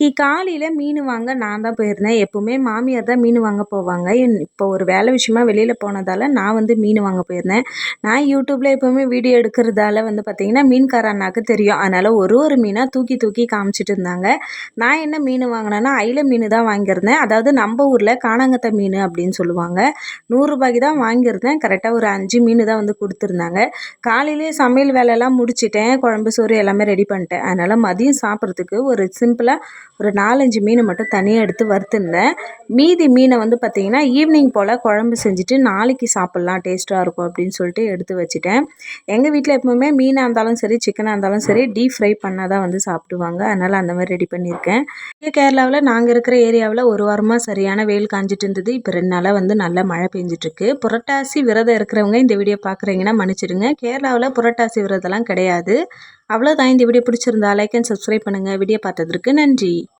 கி காலையில் மீன் வாங்க நான் தான் போயிருந்தேன். எப்போவுமே மாமியார் தான் மீன் வாங்க போவாங்க. இப்போ ஒரு வேலை விஷயமா வெளியில் போனதால் நான் வந்து மீன் வாங்க போயிருந்தேன். நான் யூடியூப்பில் எப்போவுமே வீடியோ எடுக்கிறதால வந்து பார்த்திங்கன்னா மீன்கார அண்ணாக்கு தெரியும். அதனால் ஒரு ஒரு மீனாக தூக்கி தூக்கி காமிச்சிட்டு இருந்தாங்க. நான் என்ன மீன் வாங்கினேன்னா அயில மீன் தான் வாங்கியிருந்தேன். அதாவது நம்ம ஊரில் காணாங்கத்த மீன் அப்படின்னு சொல்லுவாங்க. நூறுரூபாய்க்கு தான் வாங்கியிருந்தேன். கரெக்டாக ஒரு அஞ்சு மீன் தான் வந்து கொடுத்துருந்தாங்க. காலையிலேயே சமையல் வேலையெல்லாம் முடிச்சிட்டேன். குழம்பு சோறு எல்லாமே ரெடி பண்ணிட்டேன். அதனால் மதியம் சாப்பிட்றதுக்கு ஒரு சிம்பிளாக ஒரு நாலஞ்சு மீனை மட்டும் தனியாக எடுத்து வறுத்துருந்தேன். மீதி மீனை வந்து பார்த்திங்கன்னா ஈவினிங் போல் குழம்பு செஞ்சுட்டு நாளைக்கு சாப்பிட்லாம் டேஸ்ட்டாக இருக்கும் அப்படின்னு சொல்லிட்டு எடுத்து வச்சுட்டேன். எங்கள் வீட்டில் எப்போவுமே மீனாக இருந்தாலும் சரி சிக்கனாக இருந்தாலும் சரி டீப் ஃப்ரை பண்ணால் தான் வந்து சாப்பிடுவாங்க. அதனால் அந்த மாதிரி ரெடி பண்ணியிருக்கேன். கேரளாவில் நாங்கள் இருக்கிற ஏரியாவில் ஒரு வாரமாக சரியான வெயில் காஞ்சிட்டு இருந்தது. இப்போ ரெண்டு நாளாக வந்து நல்லா மழை பெஞ்சிட்ருக்கு புரட்டாசி விரதம் இருக்கிறவங்க இந்த வீடியோ பார்க்குறீங்கன்னா மன்னிச்சிடுங்க. கேரளாவில் புரட்டாசி விரதம்லாம் கிடையாது. அவ்வளோதான் இந்த வீடியோ பிடிச்சிருந்தா லைக் அண்ட் சப்ஸ்கிரைப் பண்ணுங்கள் வீடியோ பார்த்ததற்கு நன்றி.